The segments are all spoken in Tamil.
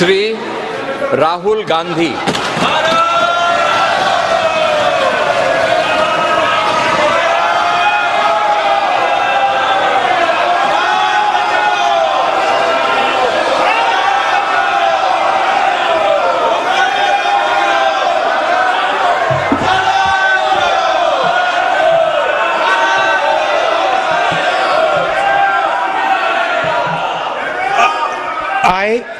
श्री राहुल गांधी। I,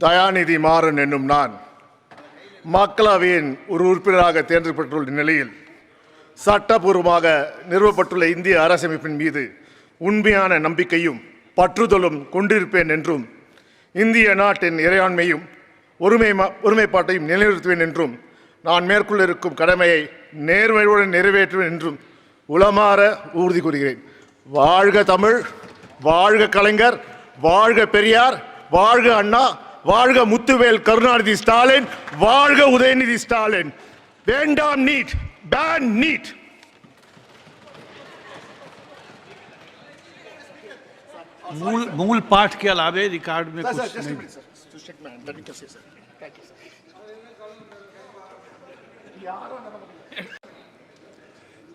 தயாநிதி மாறன் என்னும் நான் மக்களவையின் ஒரு உறுப்பினராக தேர்ந்தெடுக்கப்பட்டுள்ள நிலையில் சட்டபூர்வமாக நிறுவப்பட்டுள்ள இந்திய அரசமைப்பின் மீது உண்மையான நம்பிக்கையும் பற்றுதலும் கொண்டிருப்பேன் என்றும் இந்திய நாட்டின் இறையாண்மையும் ஒருமை ஒருமைப்பாட்டையும் நிலைநிறுத்துவேன் என்றும் நான் மேற்கொள்ள இருக்கும் கடமையை நேர்மையுடன் நிறைவேற்றுவேன் என்றும் உளமாற உறுதி கூறுகிறேன். வாழ்க தமிழ் வாழ்க கலைஞர் வாழ்க பெரியார் வாழ்க அண்ணா வாழ்க முத்துவேல் கருணாநிதி ஸ்டாலின் வாழ்க உதயநிதி ஸ்டாலின் வேண்டாம் நீட் பேன் நீட் मूल मूल पाठ के अलावे रिकॉर्ड में कुछ नहीं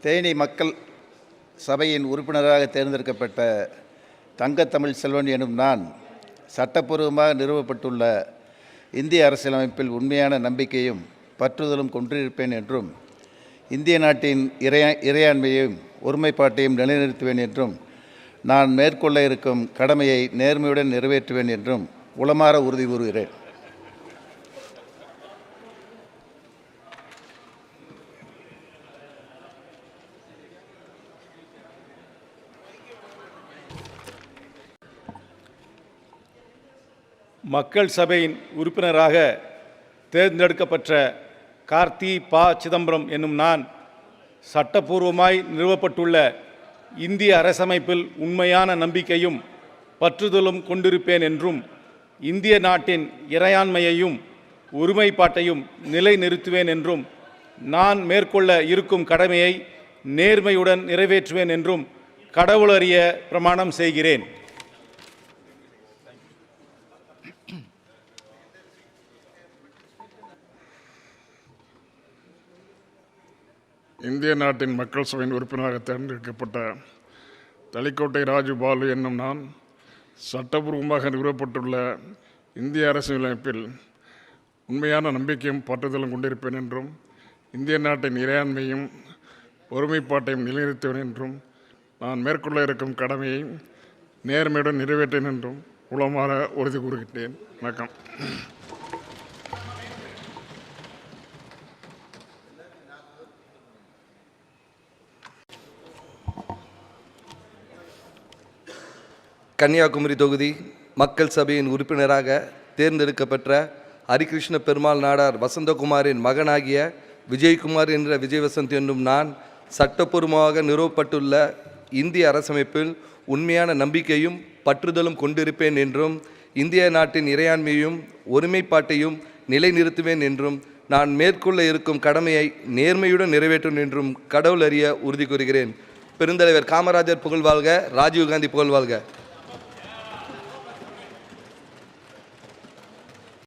தேனி மக்கள் சபையின் உறுப்பினராக தேர்ந்தெடுக்கப்பட்ட தங்கத்தமிழ் செல்வன் எனும் நான் சட்டப்பூர்வமாக நிறுவப்பட்டுள்ள இந்திய அரசியலமைப்பில் உண்மையான நம்பிக்கையும் பற்றுதலும் கொண்டிருப்பேன் என்றும் இந்திய நாட்டின் இறையா இறையாண்மையையும் ஒருமைப்பாட்டையும் நிலைநிறுத்துவேன் என்றும் நான் மேற்கொள்ள இருக்கும் கடமையை நேர்மையுடன் நிறைவேற்றுவேன் என்றும் உளமாற உறுதி கூறுகிறேன். மக்கள் சபையின் உறுப்பினராக தேர்ந்தெடுக்கப்பட்ட கார்த்தி பா சிதம்பரம் என்னும் நான் சட்டப்பூர்வமாய் நிறுவப்பட்டுள்ள இந்திய அரசமைப்பில் உண்மையான நம்பிக்கையும் பற்றுதலும் கொண்டிருப்பேன் என்றும் இந்திய நாட்டின் இறையாண்மையையும் ஒருமைப்பாட்டையும் நிலைநிறுத்துவேன் என்றும் நான் மேற்கொள்ள இருக்கும் கடமையை நேர்மையுடன் நிறைவேற்றுவேன் என்றும் கடவுளறிய பிரமாணம் செய்கிறேன். இந்திய நாட்டின் மக்கள் சபையின் உறுப்பினராக தேர்ந்தெடுக்கப்பட்ட தலிக்கோட்டை ராஜு பாலு என்னும் நான் சட்டபூர்வமாக நிறுவப்பட்டுள்ள இந்திய அரசியலமைப்பில் உண்மையான நம்பிக்கையும் பற்றுதலும் கொண்டிருப்பேன் என்றும் இந்திய நாட்டின் இறையாண்மையும் ஒருமைப்பாட்டையும் நிலைநிறுத்துவேன் என்றும் நான் மேற்கொள்ள இருக்கும் கடமையை நேர்மையுடன் நிறைவேற்றேன் என்றும் உளமாற உறுதி கூறுகின்றேன். வணக்கம். கன்னியாகுமரி தொகுதி மக்கள் சபையின் உறுப்பினராக தேர்ந்தெடுக்கப்பெற்ற ஹரிகிருஷ்ண பெருமாள் நாடார் வசந்தகுமாரின் மகனாகிய விஜயகுமார் என்ற விஜயவசந்த் என்னும் நான் சட்டப்பூர்வமாக நிறுவப்பட்டுள்ள இந்திய அரசமைப்பில் உண்மையான நம்பிக்கையும் பற்றுதலும் கொண்டிருப்பேன் என்றும் இந்திய நாட்டின் இறையாண்மையும் ஒருமைப்பாட்டையும் நிலைநிறுத்துவேன் என்றும் நான் மேற்கொள்ள இருக்கும் கடமையை நேர்மையுடன் நிறைவேற்றும் என்றும் கடவுள் அறிய உறுதி கூறுகிறேன். பெருந்தலைவர் காமராஜர் புகழ்வாழ்க ராஜீவ்காந்தி புகழ்வாழ்க.